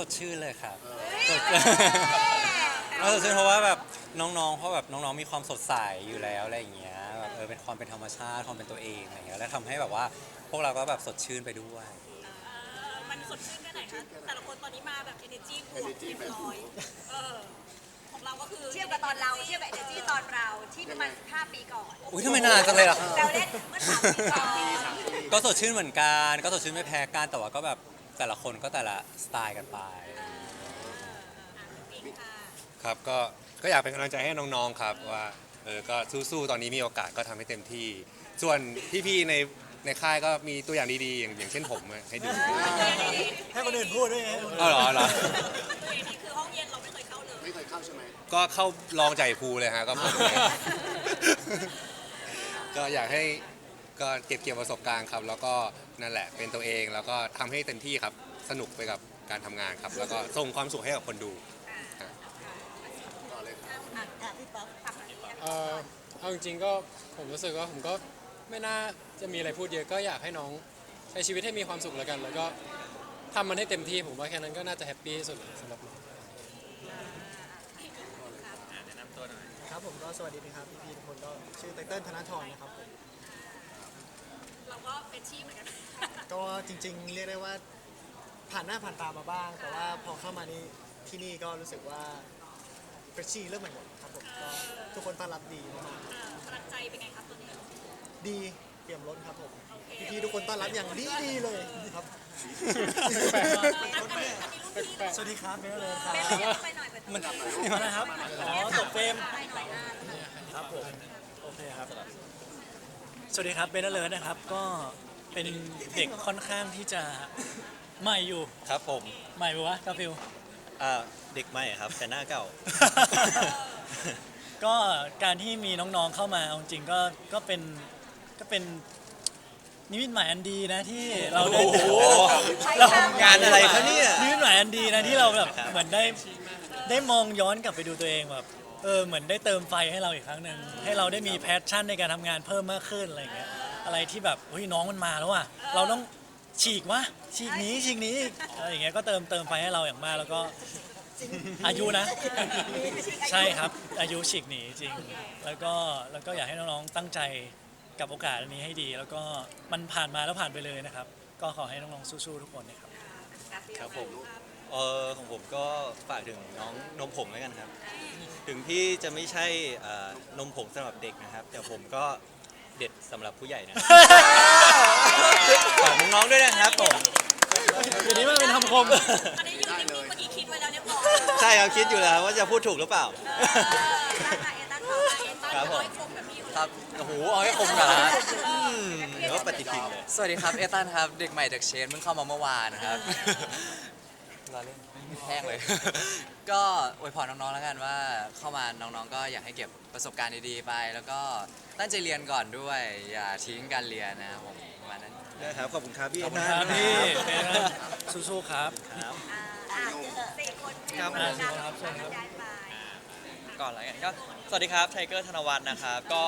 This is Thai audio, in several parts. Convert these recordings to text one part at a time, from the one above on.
สดชื่นเลยครับสดเออสดชื่นเพราะว่าแบบน้องๆ เพราะแบบน้องๆ มีความสดใสอยู่แล้วอะไรอย่างเงี้ยแบบเออเป็นความเป็นธรรมชาติความเป็นตัวเองอะไรอย่างเงี้ยแล้วทำให้แบบว่าพวกเราก็แบบสดชื่นไปด้วยมันสดชื่นแค่ไหนคะ แต่ละคนตอนนี้มาแบบ energy บวกเต็มร้อยเออของเราก็คือ เทียบกับตอนเรา เทียบกับเอเนจีตอนเราที่ประมาณ5ปีก่อนอุ้ยทำไมนานจังเลยล่ะ เราเล่นเมื่อสามปีก่อนก็สดชื่นเหมือนกัน ก็สดชื่นไม่แพ้กันแต่ว่าก็แบบ แต่ละคนก็แต่ละสไตล์กันไป ครับก็ก็อยากเป็นกำลังใจให้น้องๆครับว่าเออก็สู้ๆตอนนี้มีโอกาสก็ทำให้เต็มที่ ส่วนพี่ๆในในค่ายก็มีตัวอย่างดีๆ อย่างอย่างเช่นผมให้ดูให้คนอื่นพูดด้วยไงอ๋อเหรอเหรอนี้คือห้องเย็นเราไม่เคยเข้าเลยไม่เคยเข้าใช่ไหมก็เข้าลองใจภูเลยฮะก็ผมเลยก็อยากให้ก็เก็บเกี่ยวประสบการณ์ครับ แล้วก็ นั่นแหละ เป็นตัวเองแล้วก็ทำให้เต็มที่ครับ สนุกไปกับการทำงานครับ แล้วก็ส่งความสุขให้กับคนดู ต่อเลยครับอะอะพี่ป๊อปทำอันนี้เอ่อเอาจริงๆก็ผมรู้สึกว่าผมก็ไม่น่าจะมีอะไรพูดเยอะก็อยากให้น้องใช้ชีวิตให้มีความสุขแล้วกัน แล้วก็ทำมันให้เต็มที่ผมว่าแค่นั้นก็น่าจะแฮปปี้ที่สุดเลยสำหรับน้องครับผมก็สวัสดีนะครับพี่ๆทุกคนก็ชื่อไตเติ้ลธนทรนะครับผมเรา ก็เป็นชีพเหมือนกัน ก็จริงๆ เรียกได้ว่าผ่านหน้าผ่านตามาบ้าง แต่ว่าพอเข้ามานี่ที่นี่ก็รู้สึกว่าเฟรชชี่เริ่มใหม่หมดครับผมก็ทุกคนต้อนรับดีมากเออกำลังใจเป็นไงครับตัวนี้ๆดีเตรียมล้นครับผมพี่ๆทุกคนต้อนรับอย่างดีดีๆเลยครับแปลกมากอันนี้อันนี้รุ่นพี่สวัสดีครับเบลเลยครับ เป็นอะไรไปหน่อยไปมันนะครับ อ๋อตกเฟรม ไปหน่อยนะครับผม โอเคครับ สวัสดีครับเบนเลิร์นะครับก็เป็นเด็กค่อนข้างที่จะใหม่อยู่ครับผมใหม่ปะวะกาฟิลอ่าเด็กใหม่ครับ แต่หน้าเก่า ก็การที่มีน้องๆเข้ามาเอาจริงๆก็ก็เป็นก็เป็นนิมิตหมายอันดีนะที่เราได้โอ้โหเรางานอะไรคะเนี่ยนิมิตหมายอันดีนะที่เราแบบครับเหมือนได้ได้มองย้อนกลับไปดูตัวเองแบบ เออเหมือนได้เติมไฟให้เราอีกครั้งหนึ่งให้เราได้มีแพชชั่นในการทำงานเพิ่มมากขึ้นอะไรอย่างเงี้ยอะไรที่แบบเฮ้ยน้องมันมาแล้วอะเราต้องฉีกวะฉีกหนี้ฉีกหนี้อะไรอย่างเงี้ยก็เติมเติมไฟให้เราอย่างมากแล้วก็ อายุนะ ใช่ครับอายุฉีกหนีจริง แล้วก็แล้วก็อยากให้น้องๆตั้งใจกับโอกาสอันนี้ให้ดี แล้วก็มันผ่านมาแล้วผ่านไปเลยนะครับ ก็ขอให้น้องๆสู้ๆทุกคนนะครับ ครับผมเออของผมก็ฝากถึงน้องนมผงแล้วกันครับ ถึงพี่จะไม่ใช่อ่านมผงสำหรับเด็กนะครับ แต่ผมก็เด็ดสำหรับผู้ใหญ่นะ ฝากน้องๆด้วยนะครับผม เดี๋ยวนี้มันเป็นคำคม อันนี้ยืนนิ่งๆเมื่อกี้คิดไว้แล้วเรียบร้อยใช่ครับคิดอยู่แล้วว่าจะพูดถูกหรือเปล่าตั้งใจตั้งใจเอ็นต้าครับผมร้อยคมแบบพี่ครับโอ้โหเอาให้คมกันนะเดี๋ยว ก็ปฏิทินเลยสวัสดีครับ เอตันครับ เด็กใหม่จากเชนเพิ่งเข้ามาเมื่อวานนะครับรอเล่นแห้งเลย ก็อวยพรน้องๆแล้วกันว่าเข้ามาน้องๆ ก็อยากให้เก็บประสบการณ์ดีๆไป แล้วก็ตั้งใจเรียนก่อนด้วย อย่าทิ้งการเรียนนะครับผมประมาณนั้น นะครับขอบคุณครับพี่ขอบคุณครับพี่ สู้ๆครับครับอะสี่คนครับการครับย้ายไป ก่อนแล้วกันก็สวัสดีครับไทเกอร์ธนวัฒน์นะครับ ก็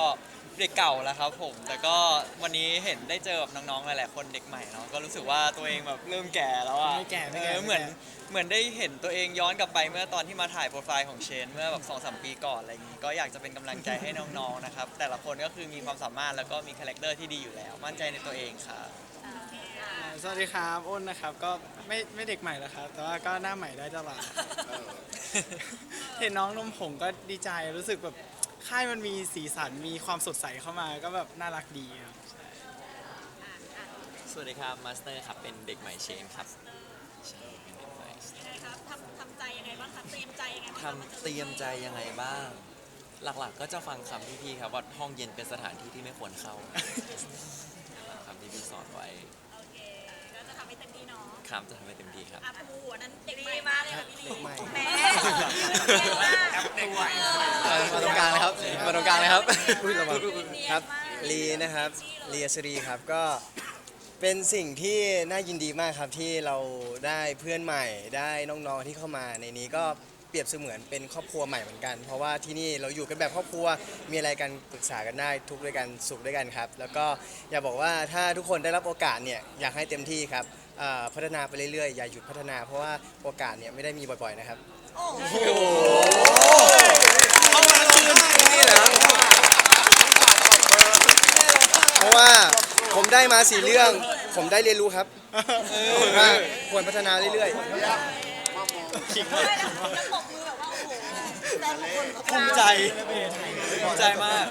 เด็กเก่าแล้วครับผม แต่ก็วันนี้เห็นได้เจอกับน้องๆหลายๆคนเด็กใหม่เนาะก็รู้สึกว่าตัวเองแบบเริ่มแก่แล้วอะไม่แก่ไม่แก่เออไม่แก่เหมือนเหมือนได้เห็นตัวเองย้อนกลับไปเมื่อตอนที่มาถ่ายโปรไฟล์ของเชน เมื่อแบบสองสามปีก่อนอะไรอย่างนี้ ก็อยากจะเป็นกำลังใจให้น้องๆนะครับ แต่ละคนก็คือมีความสามารถแล้วก็มีคาแรคเตอร์ที่ดีอยู่แล้ว มั่นใจในตัวเองครับสวัสดีครับอ้นนะครับก็ไม่ไม่เด็กใหม่แล้วครับ แต่ว่าก็หน้าใหม่ได้ตลอดเห็นน้องนมผงก็ดีใจรู้สึกแบบค่ายมันมีสีสันมีความสดใสเข้ามาก็แบบน่ารักดีครับ สวัสดีครับมาสเตอร์ครับเป็นเด็กใหม่เชนครับใช่ ครับทำเตรียมใจยังไงบ้าง หลักๆ ก็จะฟังคำพี่ๆครับว่าห้องเย็นเป็นสถานที่ที่ไม่ควรเข้าคำที่พี่สอนไว้โอเคก็จะทำให้เต็มที่เนาะคำจะทำให้เต็มที่ครับอาปูอันนั้นเด็กดีใหม่มากเลยเลค่ะยพี่พี่ลีลีแหม่มาตรงกลางเลยครับมาตรงกลางเลยครับครับลีนะครับลีอัศรีครับก็เป็นสิ่งที่น่ายินดีมากครับที่เราได้เพื่อนใหม่ได้น้องๆที่เข้ามาในนี้ก็ เปรียบเสมือนเป็นครอบครัวใหม่เหมือนกัน เพราะว่าที่นี่เราอยู่กันแบบครอบครัวมีอะไรกันปรึกษากันได้ทุกข์ด้วยกันสุขด้วยกันครับ แล้วก็อยากบอกว่าถ้าทุกคนได้รับโอกาสเนี่ยอยากให้เต็มที่ครับเอ่อพัฒนาไปเรื่อยๆอย่าหยุดพัฒนา เพราะว่าโอกาสเนี่ยไม่ได้มีบ่อยๆนะครับเพราะว่าผมได้มาสี่เรื่อง ผมได้เรียนรู้ครับว่าควรพัฒนาเรื่อยๆ ขิงเลยแล้วปกมือแบบว่าโอ้โหภูมิใจภูมิใจมาก